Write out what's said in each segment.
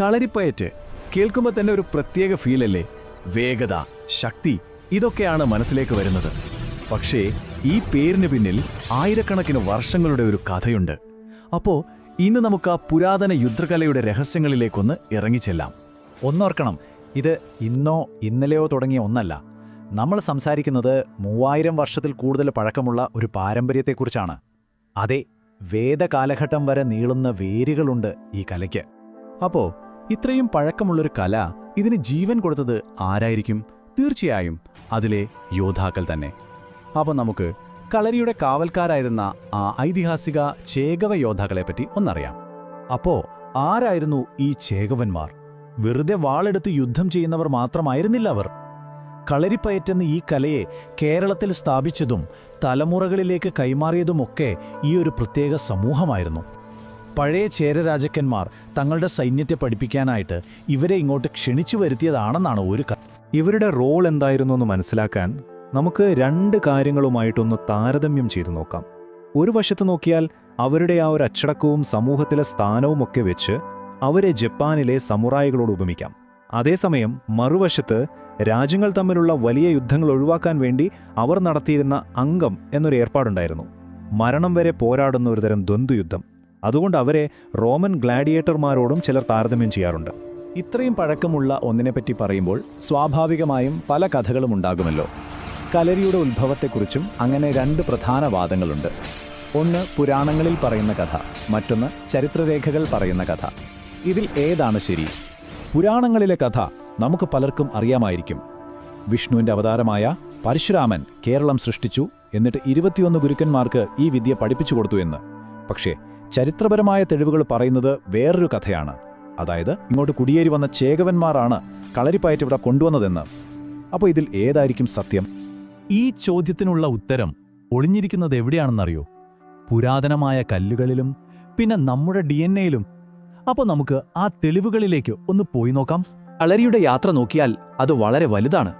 കളരിപ്പയറ്റ്. കേൾക്കുമ്പോൾ തന്നെ ഒരു പ്രത്യേക ഫീലല്ലേ വേഗത ശക്തി ഇതൊക്കെയാണ് മനസ്സിലേക്ക് വരുന്നത്. പക്ഷേ ഈ പേരിന് പിന്നിൽ ആയിരക്കണക്കിന് വർഷങ്ങളുടെ ഒരു കഥയുണ്ട്. അപ്പോൾ ഇന്ന് നമുക്ക് ആ പുരാതന യുദ്ധകലയുടെ രഹസ്യങ്ങളിലേക്കൊന്ന് ഇറങ്ങിച്ചെല്ലാം ഒന്നോർക്കണം ഇത് ഇന്നോ ഇന്നലെയോ തുടങ്ങിയ ഒന്നല്ല. നമ്മൾ സംസാരിക്കുന്നത് മൂവായിരം വർഷത്തിൽ കൂടുതൽ പഴക്കമുള്ള ഒരു പാരമ്പര്യത്തെക്കുറിച്ചാണ്. അതെ വേദകാലഘട്ടം വരെ നീളുന്ന വേരുകളുണ്ട് ഈ കലയ്ക്ക്. അപ്പോ ഇത്രയും പഴക്കമുള്ളൊരു കല ഇതിന് ജീവൻ കൊടുത്തത് ആരായിരിക്കും? തീർച്ചയായും അതിലെ യോദ്ധാക്കൾ തന്നെ. അപ്പോൾ നമുക്ക് കളരിയുടെ കാവൽക്കാരായിരുന്ന ആ ഐതിഹാസിക ചേകവ യോദ്ധാക്കളെപ്പറ്റി ഒന്നറിയാം. അപ്പോൾ ആരായിരുന്നു ഈ ചേകവന്മാർ? വെറുതെ വാളെടുത്ത് യുദ്ധം ചെയ്യുന്നവർ മാത്രമായിരുന്നില്ല അവർ. കളരിപ്പയറ്റെന്ന ഈ കലയെ കേരളത്തിൽ സ്ഥാപിച്ചതും തലമുറകളിലേക്ക് കൈമാറിയതുമൊക്കെ ഈ ഒരു പ്രത്യേക സമൂഹമായിരുന്നു. പഴയ ചേരരാജക്കന്മാർ തങ്ങളുടെ സൈന്യത്തെ പഠിപ്പിക്കാനായിട്ട് ഇവരെ ഇങ്ങോട്ട് ക്ഷണിച്ചു വരുത്തിയതാണെന്നാണ് ഒരു ഇവരുടെ റോൾ എന്തായിരുന്നു എന്ന് മനസ്സിലാക്കാൻ നമുക്ക് രണ്ട് കാര്യങ്ങളുമായിട്ടൊന്ന് താരതമ്യം ചെയ്തു നോക്കാം. ഒരു വശത്ത് നോക്കിയാൽ അവരുടെ ആ ഒരു അച്ചടക്കവും സമൂഹത്തിലെ സ്ഥാനവും ഒക്കെ വെച്ച് അവരെ ജപ്പാനിലെ സമുറായികളോട് ഉപമിക്കാം. അതേസമയം മറുവശത്ത് രാജ്യങ്ങൾ തമ്മിലുള്ള വലിയ യുദ്ധങ്ങൾ ഒഴിവാക്കാൻ വേണ്ടി അവർ നടത്തിയിരുന്ന അംഗം എന്നൊരു ഏർപ്പാടുണ്ടായിരുന്നു. മരണം വരെ പോരാടുന്ന ഒരുതരം ദ്വന്ദ്വയുദ്ധം. അതുകൊണ്ട് അവരെ റോമൻ ഗ്ലാഡിയേറ്റർമാരോടും ചിലർ താരതമ്യം ചെയ്യാറുണ്ട്. ഇത്രയും പഴക്കമുള്ള ഒന്നിനെപ്പറ്റി പറയുമ്പോൾ സ്വാഭാവികമായും പല കഥകളും ഉണ്ടാകുമല്ലോ. കലരിയുടെ ഉത്ഭവത്തെക്കുറിച്ചും അങ്ങനെ രണ്ട് പ്രധാന വാദങ്ങളുണ്ട്. ഒന്ന് പുരാണങ്ങളിൽ പറയുന്ന കഥ മറ്റൊന്ന് ചരിത്രരേഖകൾ പറയുന്ന കഥ. ഇതിൽ ഏതാണ് ശരി? പുരാണങ്ങളിലെ കഥ നമുക്ക് പലർക്കും അറിയാമായിരിക്കും. വിഷ്ണുവിന്റെ അവതാരമായ പരശുരാമൻ കേരളം സൃഷ്ടിച്ചു എന്നിട്ട് ഇരുപത്തിയൊന്ന് ഗുരുക്കന്മാർക്ക് ഈ വിദ്യ പഠിപ്പിച്ചു കൊടുത്തു എന്ന്. പക്ഷേ ചരിത്രപരമായ തെളിവുകൾ പറയുന്നത് വേറൊരു കഥയാണ്. അതായത് ഇങ്ങോട്ട് കുടിയേറി വന്ന ചേകവന്മാരാണ് കളരിപ്പയറ്റ് ഇവിടെ കൊണ്ടുവന്നതെന്ന്. അപ്പോൾ ഇതിൽ ഏതായിരിക്കും സത്യം? ഈ ചോദ്യത്തിനുള്ള ഉത്തരം ഒളിഞ്ഞിരിക്കുന്നത് എവിടെയാണെന്നറിയോ? പുരാതനമായ കല്ലുകളിലും പിന്നെ നമ്മുടെ ഡി എൻ എയിലും. അപ്പോൾ നമുക്ക് ആ തെളിവുകളിലേക്ക് ഒന്ന് പോയി നോക്കാം. കളരിയുടെ യാത്ര നോക്കിയാൽ അത് വളരെ വലുതാണ്.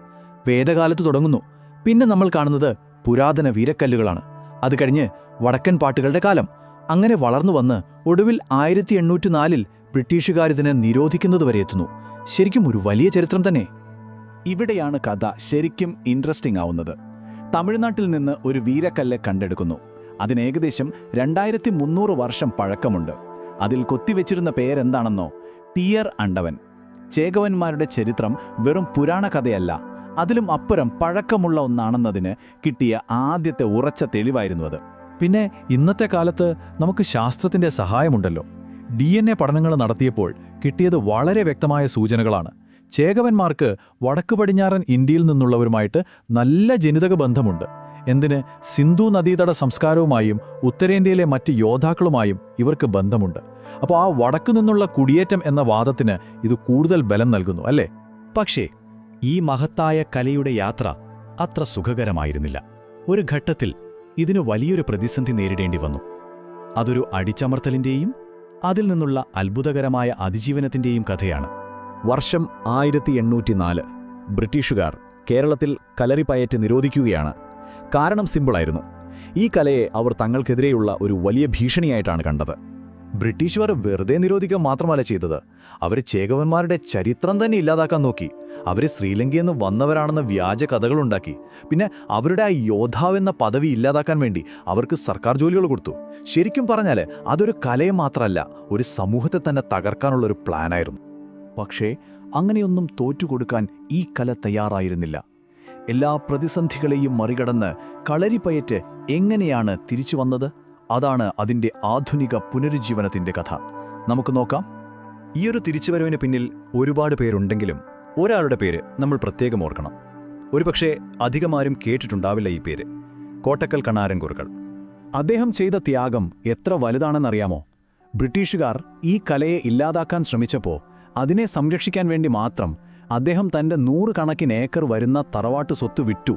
വേദകാലത്ത് തുടങ്ങുന്നു. പിന്നെ നമ്മൾ കാണുന്നത് പുരാതന വീരക്കല്ലുകളാണ്. അത് കഴിഞ്ഞ് വടക്കൻ പാട്ടുകളുടെ കാലം. അങ്ങനെ വളർന്നു വന്ന് ഒടുവിൽ ആയിരത്തി എണ്ണൂറ്റി നാലിൽ ബ്രിട്ടീഷുകാരിതിനെ നിരോധിക്കുന്നതുവരെ എത്തുന്നു. ശരിക്കും ഒരു വലിയ ചരിത്രം തന്നെ. ഇവിടെയാണ് കഥ ശരിക്കും ഇൻട്രസ്റ്റിംഗ് ആവുന്നത്. തമിഴ്നാട്ടിൽ നിന്ന് ഒരു വീരക്കല്ല് കണ്ടെടുക്കുന്നു. അതിനേകദേശം രണ്ടായിരത്തി മുന്നൂറ് വർഷം പഴക്കമുണ്ട്. അതിൽ കൊത്തിവെച്ചിരുന്ന പേരെന്താണെന്നോ? പിയർ അണ്ടവൻ. ചേകവന്മാരുടെ ചരിത്രം വെറും പുരാണ കഥയല്ല അതിലും അപ്പുറം പഴക്കമുള്ള ഒന്നാണെന്നതിന് കിട്ടിയ ആദ്യത്തെ ഉറച്ച തെളിവായിരുന്നു അത്. പിന്നെ ഇന്നത്തെ കാലത്ത് നമുക്ക് ശാസ്ത്രത്തിന്റെ സഹായമുണ്ടല്ലോ. ഡി എൻ എ പഠനങ്ങൾ നടത്തിയപ്പോൾ കിട്ടിയത് വളരെ വ്യക്തമായ സൂചനകളാണ്. ചേകവന്മാർക്ക് വടക്കു പടിഞ്ഞാറൻ ഇന്ത്യയിൽ നിന്നുള്ളവരുമായിട്ട് നല്ല ജനിതക ബന്ധമുണ്ട്. എന്തിന്? സിന്ധു നദീതട സംസ്കാരവുമായും ഉത്തരേന്ത്യയിലെ മറ്റ് യോദ്ധാക്കളുമായും ഇവർക്ക് ബന്ധമുണ്ട്. അപ്പോൾ ആ വടക്കു നിന്നുള്ള കുടിയേറ്റം എന്ന വാദത്തിന് ഇത് കൂടുതൽ ബലം നൽകുന്നു അല്ലേ? പക്ഷേ ഈ മഹത്തായ കലയുടെ യാത്ര അത്ര സുഖകരമായിരുന്നില്ല. ഒരു ഘട്ടത്തിൽ ഇതിന് വലിയൊരു പ്രതിസന്ധി നേരിടേണ്ടി വന്നു. അതൊരു അടിച്ചമർത്തലിന്റെയും അതിൽ നിന്നുള്ള അത്ഭുതകരമായ അതിജീവനത്തിന്റെയും കഥയാണ്. വർഷം ആയിരത്തി എണ്ണൂറ്റിനാല് ബ്രിട്ടീഷുകാർ കേരളത്തിൽ കലറിപ്പയറ്റ് നിരോധിക്കുകയാണ്. കാരണം സിമ്പിളായിരുന്നു. ഈ കലയെ അവർ തങ്ങൾക്കെതിരെയുള്ള ഒരു വലിയ ഭീഷണിയായിട്ടാണ് കണ്ടത്. ബ്രിട്ടീഷുകാർ വെറുതെ നിരോധിക്കുക മാത്രമല്ല ചെയ്തത്. അവർ ചേകവന്മാരുടെ ചരിത്രം തന്നെ ഇല്ലാതാക്കാൻ നോക്കി. അവർ ശ്രീലങ്കയിൽ നിന്ന് വന്നവരാണെന്ന വ്യാജ കഥകളുണ്ടാക്കി പിന്നെ അവരുടെ ആ യോദ്ധാവ് എന്ന പദവി ഇല്ലാതാക്കാൻ വേണ്ടി അവർക്ക് സർക്കാർ ജോലികൾ കൊടുത്തു. ശരിക്കും പറഞ്ഞാൽ അതൊരു കലയെ മാത്രമല്ല ഒരു സമൂഹത്തെ തന്നെ തകർക്കാനുള്ളൊരു പ്ലാനായിരുന്നു പക്ഷേ അങ്ങനെയൊന്നും തോറ്റുകൊടുക്കാൻ ഈ കല തയ്യാറായിരുന്നില്ല. എല്ലാ പ്രതിസന്ധികളെയും മറികടന്ന് കളരിപ്പയറ്റ് എങ്ങനെയാണ് തിരിച്ചു വന്നത്? അതാണ് അതിന്റെ ആധുനിക പുനരുജ്ജീവനത്തിന്റെ കഥ. നമുക്ക് നോക്കാം. ഈയൊരു തിരിച്ചുവരവിന് പിന്നിൽ ഒരുപാട് പേരുണ്ടെങ്കിലും ഒരാളുടെ പേര് നമ്മൾ പ്രത്യേകം ഓർക്കണം. ഒരുപക്ഷെ അധികമാരും കേട്ടിട്ടുണ്ടാവില്ല ഈ പേര്. കോട്ടക്കൽ കണാരൻകുറുകൾ അദ്ദേഹം ചെയ്ത ത്യാഗം എത്ര വലുതാണെന്നറിയാമോ? ബ്രിട്ടീഷുകാർ ഈ കലയെ ഇല്ലാതാക്കാൻ ശ്രമിച്ചപ്പോൾ അതിനെ സംരക്ഷിക്കാൻ വേണ്ടി മാത്രം അദ്ദേഹം തന്റെ നൂറുകണക്കിന് ഏക്കർ വരുന്ന തറവാട്ട് സ്വത്ത് വിറ്റു.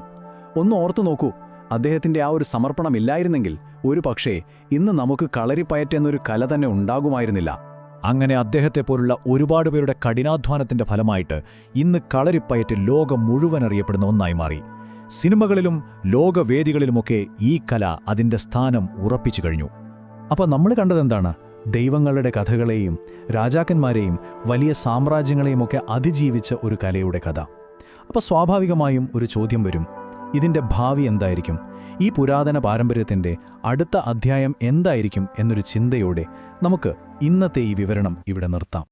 ഒന്ന് ഓർത്തു നോക്കൂ. അദ്ദേഹത്തിന്റെ ആ ഒരു സമർപ്പണം ഇല്ലായിരുന്നെങ്കിൽ ഒരു പക്ഷേ ഇന്ന് നമുക്ക് കളരിപ്പയറ്റ് എന്നൊരു കല തന്നെ ഉണ്ടാകുമായിരുന്നില്ല. അങ്ങനെ അദ്ദേഹത്തെപ്പോലുള്ള ഒരുപാട് പേരുടെ കഠിനാധ്വാനത്തിന്റെ ഫലമായിട്ട് ഇന്ന് കളരിപ്പയറ്റ് ലോകം മുഴുവൻ അറിയപ്പെടുന്ന ഒന്നായി മാറി. സിനിമകളിലും ലോകവേദികളിലുമൊക്കെ ഈ കല അതിന്റെ സ്ഥാനം ഉറപ്പിച്ചു കഴിഞ്ഞു. അപ്പോൾ നമ്മൾ കണ്ടതെന്താണ് ദൈവങ്ങളുടെ കഥകളെയും രാജാക്കന്മാരെയും വലിയ സാമ്രാജ്യങ്ങളെയുമൊക്കെ അതിജീവിച്ച ഒരു കലയുടെ കഥ. അപ്പോൾ സ്വാഭാവികമായും ഒരു ചോദ്യം വരും. ഇതിന്റെ ഭാവി എന്തായിരിക്കും? ഈ പുരാതന പാരമ്പര്യത്തിന്റെ അടുത്ത അധ്യായം എന്തായിരിക്കും എന്നൊരു ചിന്തയോടെ നമുക്ക് ഇന്നത്തെ ഈ വിവരണം ഇവിടെ നിർത്താം.